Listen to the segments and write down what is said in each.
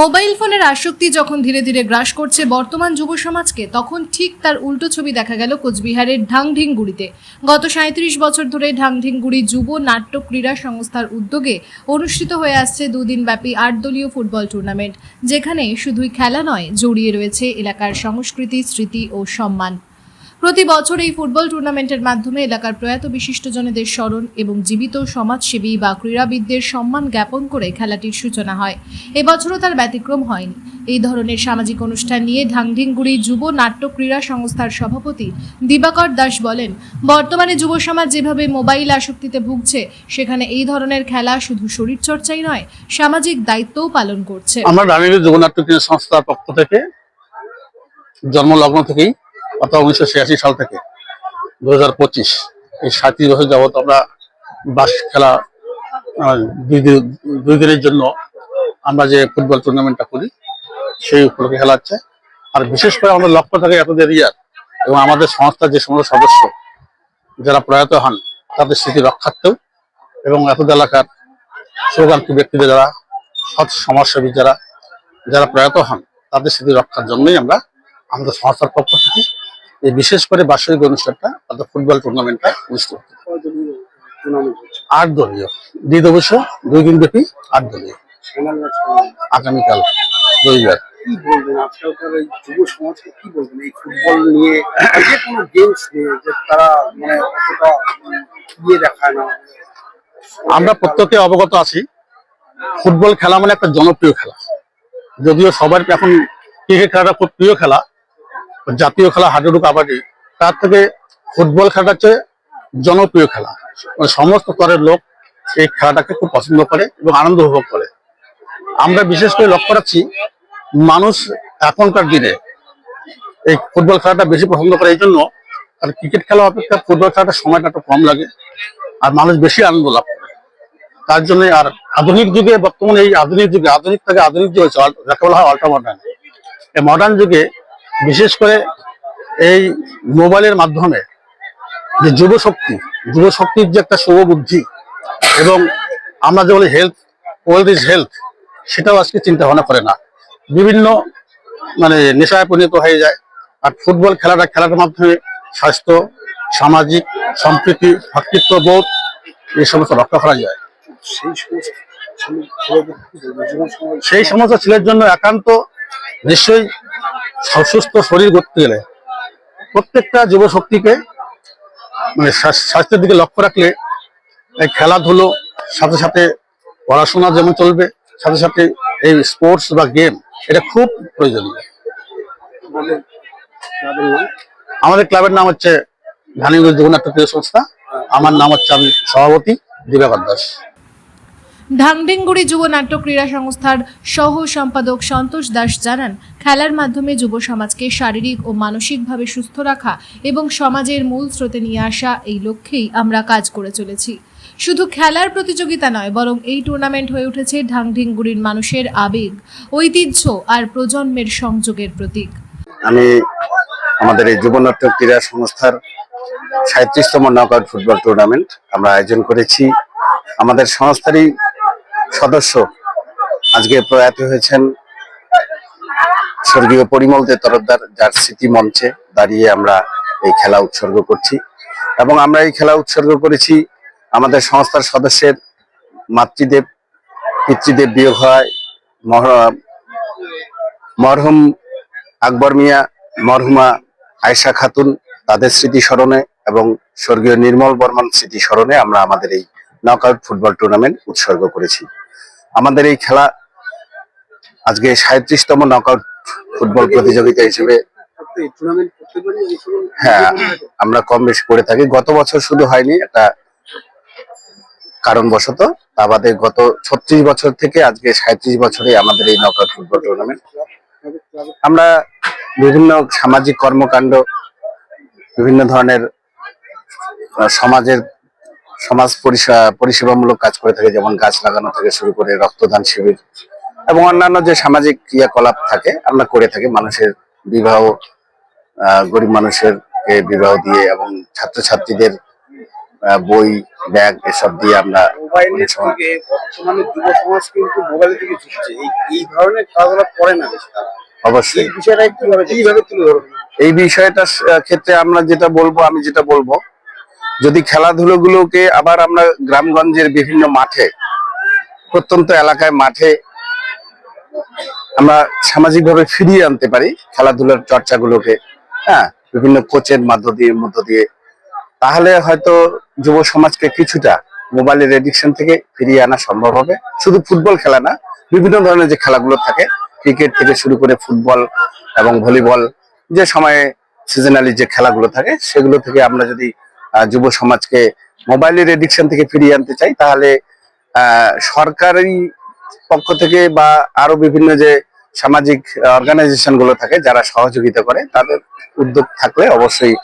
Mobile ফোনের আসক্তি যখন ধীরে ধীরে গ্রাস করছে বর্তমান যুব সমাজকে, তখন ঠিক তার উল্টো ছবি দেখা গেল কোচবিহারের ঢাংঢিংগুড়িতে গত সাঁত্রিশ বছর ধরে ঢাংঢিংগুড়ি যুব নাট্য ক্রীড়া সংস্থার উদ্যোগে অনুষ্ঠিত হয়ে আসছে দুদিন ব্যাপী আট দলীয় ফুটবল টুর্নামেন্ট, যেখানে শুধুই খেলা নয়, জড়িয়ে রয়েছে এলাকার সংস্কৃতি, স্মৃতি ও সম্মান। প্রতি বছর এই ফুটবল টুর্নামেন্টের মাধ্যমে এলাকার প্রয়াত বিশিষ্ট বিশিষ্টজনেদের স্মরণ এবং জীবিত সমাজসেবী বা ক্রীড়াবিদদের সম্মান জ্ঞাপন করে খেলাটির সূচনা হয়। এবছরও তার ব্যতিক্রম হয়নি। এই ধরনের সামাজিক অনুষ্ঠান নিয়ে ঢাংঢিংগুড়ি যুব নাট্য ক্রীড়া সংস্থার সভাপতি দিবাকর দাস বলেন, বর্তমানে যুব সমাজ যেভাবে মোবাইল আসক্তিতে ভুগছে, সেখানে এই ধরনের খেলা শুধু শরীরচর্চাই নয়, সামাজিক দায়িত্বও পালন করছে। আমরা রানীর জগন্নাথ ক্রীড়া সংস্থার পক্ষ থেকে জন্মলগ্ন থেকেই অর্থাৎ উনিশশো ছিয়াশি সাল থেকে দু হাজার পঁচিশ। এই সাতই বছর যাবত আমরা বাস খেলা দুই দিন- দুই দিনের জন্য আমরা যে ফুটবল টুর্নামেন্টটা করি, সেই উপলক্ষে খেলা হচ্ছে আর বিশেষ করে আমাদের লক্ষ্য থাকে এতদের ইয়ার এবং আমাদের সংস্থার যে সমস্ত সদস্য যারা প্রয়াত হন, তাদের স্মৃতি রক্ষার্থেও এবং এতদ এলাকার সুগান্তি ব্যক্তিদের যারা, সৎ সমাজসেবী যারা যারা প্রয়াত হন, তাদের স্মৃতি রক্ষার জন্যই আমরা আমাদের সংস্থার পক্ষ থেকে এই বিশেষ করে বার্ষিক অনুষ্ঠানটা অর্থাৎ ফুটবল টুর্নামেন্টটা অনুষ্ঠিত। আট দলীয়। দুই দিবস দুই দিন ব্যাপী আট দলীয়। আগামীকাল রবিবার। আমরা প্রত্যেকে অবগত আছি, ফুটবল খেলা মানে একটা জনপ্রিয় খেলা। যদিও সবার এখন ক্রিকেট খেলাটা খুব প্রিয় খেলা জাতীয় খেলা হাডুডু কাবাডি, তার থেকে ফুটবল খেলাটা জনপ্রিয় খেলা। মানে সমস্ত স্তরের লোক এই খেলাটাকে খুব পছন্দ করে এবং আনন্দ উপভোগ করে। আমরা বিশেষ করে লক্ষ্য রাখছি, মানুষ এখনকার দিনে এই ফুটবল খেলাটা বেশি পছন্দ করে এই জন্য আর ক্রিকেট খেলা অপেক্ষা ফুটবল খেলাটা সময়টা একটু কম লাগে আর মানুষ বেশি আনন্দ লাভ করে। তার জন্য আর আধুনিক যুগে বর্তমানে এই আধুনিক যুগে, আধুনিক থেকে আধুনিক যুগ যাকে বলা হয় আল্ট্রা মডার্ন এই মডার্ন যুগে বিশেষ করে এই মোবাইলের মাধ্যমে যে যুব শক্তি যুব শক্তির যে একটা শুভ বুদ্ধি এবং আমরা যে বলি হেলথ ওয়েলথ ইজ হেলথ সেটাও আজকে চিন্তা ভাবনা করে না। বিভিন্ন মানে নেশায় পরিণত হয়ে যায় আর ফুটবল খেলাটা খেলার মাধ্যমে স্বাস্থ্য সামাজিক সম্প্রীতি ভ্রাতৃত্ব বোধ এই সমস্ত রক্ষা করা যায়। সেই সমস্ত ছেলের জন্য একান্ত নিশ্চয়ই সুস্থ শরীর করতে গেলে প্রত্যেকটা যুব শক্তিকে মানে স্বাস্থ্যের দিকে লক্ষ্য রাখলে এই খেলাধুলো, সাথে সাথে পড়াশোনা যেমন চলবে, সাথে সাথে এই স্পোর্টস বা গেম এটা খুব প্রয়োজনীয়। আমাদের ক্লাবের নাম হচ্ছে ধানিগঞ্জ জগন্নাথ সংস্থা। আমার নাম হচ্ছে আমি সভাপতি দিবাকর দাস। ঢাংডিংগুড়ি যুব নাট্য ক্রীড়া সংস্থার সহ সম্পাদক সন্তোষ দাস জানান, খেলার মাধ্যমে যুব সমাজকে শারীরিক ও মানসিকভাবে সুস্থ রাখা এবং সমাজের মূল স্রোতে নিয়ে আসা এই লক্ষ্যেই আমরা কাজ করে চলেছি। শুধু খেলার প্রতিযোগিতা নয়, বরং এই টুর্নামেন্ট হয়ে উঠেছে ঢাংঢিংগুড়ির মানুষের আবেগ, ঐতিহ্য আর প্রজন্মের সংযোগের প্রতীক। আমি আমাদের এই যুবনাট্য ক্রীড়া সংস্থার সাঁত্রিশতম নকআউট ফুটবল টুর্নামেন্ট আমরা আয়োজন করেছি। আমাদের সংস্থারই সদস্য আজকে প্রয়াত হয়েছেন স্বর্গীয় পরিমল দে তরফদার, যার স্মৃতি মঞ্চে দাঁড়িয়ে আমরা এই খেলা উৎসর্গ করছি। এবং আমরা এই খেলা উৎসর্গ করেছি আমাদের সংস্থার সদস্যের মাতৃদেব, পিতৃদেব বিয়োগ হয় মরহুম আকবর মিয়া, মরহুমা আয়শা খাতুন তাদের স্মৃতি স্মরণে এবং স্বর্গীয় নির্মল বর্মন স্মৃতি স্মরণে আমরা আমাদের এই নকআউট ফুটবল টুর্নামেন্ট উৎসর্গ করেছি। আমাদের এই খেলা আজকে সাঁত্রিশতম নকআউট ফুটবল প্রতিযোগিতা হিসেবে হ্যাঁ আমরা কম বেশি করে থাকি। গত বছর শুধু হয়নি একটা কারণবশত। বাদে গত ছত্রিশ বছর থেকে আজকে সাঁত্রিশ বছরে আমাদের এই নকআউট ফুটবল টুর্নামেন্ট আমরা বিভিন্ন সামাজিক কর্মকাণ্ড, বিভিন্ন ধরনের সমাজের সমাজ পরিষেবা পরিষেবামূলক কাজ করে থাকে যেমন গাছ লাগানো থেকে শুরু করে রক্তদান শিবির এবং অন্যান্য যে সামাজিক ক্রিয়াকলাপ থাকে আমরা করে থাকি মানুষের বিবাহ গরিব মানুষের বিবাহ দিয়ে এবং ছাত্রছাত্রীদের বই ব্যাগ এসব দিয়ে আমরা মোবাইলের অনেক বর্তমানে যুব সমাজ কিন্তু মোবাইলের দিকে ঝুঁকছে। এই ধরনের খেলাধুলা করে না অবশ্যই। এই বিষয়টা কীভাবে কীভাবে তুলে ধরবেন এই বিষয়টার ক্ষেত্রে আমরা যেটা বলব আমি যেটা বলব যদি খেলাধুলো গুলোকে আবার আমরা গ্রামগঞ্জের বিভিন্ন মাঠে, প্রত্যন্ত এলাকায় মাঠে আমরা সামাজিকভাবে ফিরিয়ে আনতে পারি খেলাধুলার চর্চাগুলোকে হ্যাঁ বিভিন্ন কোচের মাধ্য দিয়ে, মধ্য দিয়ে, তাহলে হয়তো যুব সমাজকে কিছুটা মোবাইলের এডিকশন থেকে ফিরিয়ে আনা সম্ভব হবে। শুধু ফুটবল খেলা না, বিভিন্ন ধরনের যে খেলাগুলো থাকে, ক্রিকেট থেকে শুরু করে ফুটবল এবং ভলিবল, যে সময়ে সিজনালি যে খেলাগুলো থাকে, সেগুলো থেকে আমরা যদি যুব সমাজকে মোবাইলের এডিকশন থেকে ফিরিয়ে আনতে চাই তাহলে সরকারি পক্ষ থেকে বা আরও বিভিন্ন যে সামাজিক অর্গানাইজেশনগুলো থাকে যারা সহযোগিতা করে তাদের উদ্যোগ থাকলে অবশ্যই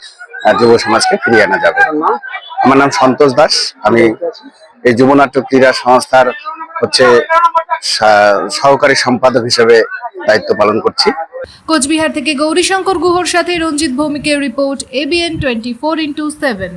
যুব সমাজকে ফিরিয়ে আনা যাবে। আমার নাম সন্তোষ দাস। আমি এই যুবনাট্য ক্রীড়া সংস্থার হচ্ছে সহকারী সম্পাদক হিসেবে দায়িত্ব পালন করছি। কোচবিহার থেকে গৌরীশঙ্কর গুহর সাথে Ranjit ভৌমিকের report ABN twenty four into seven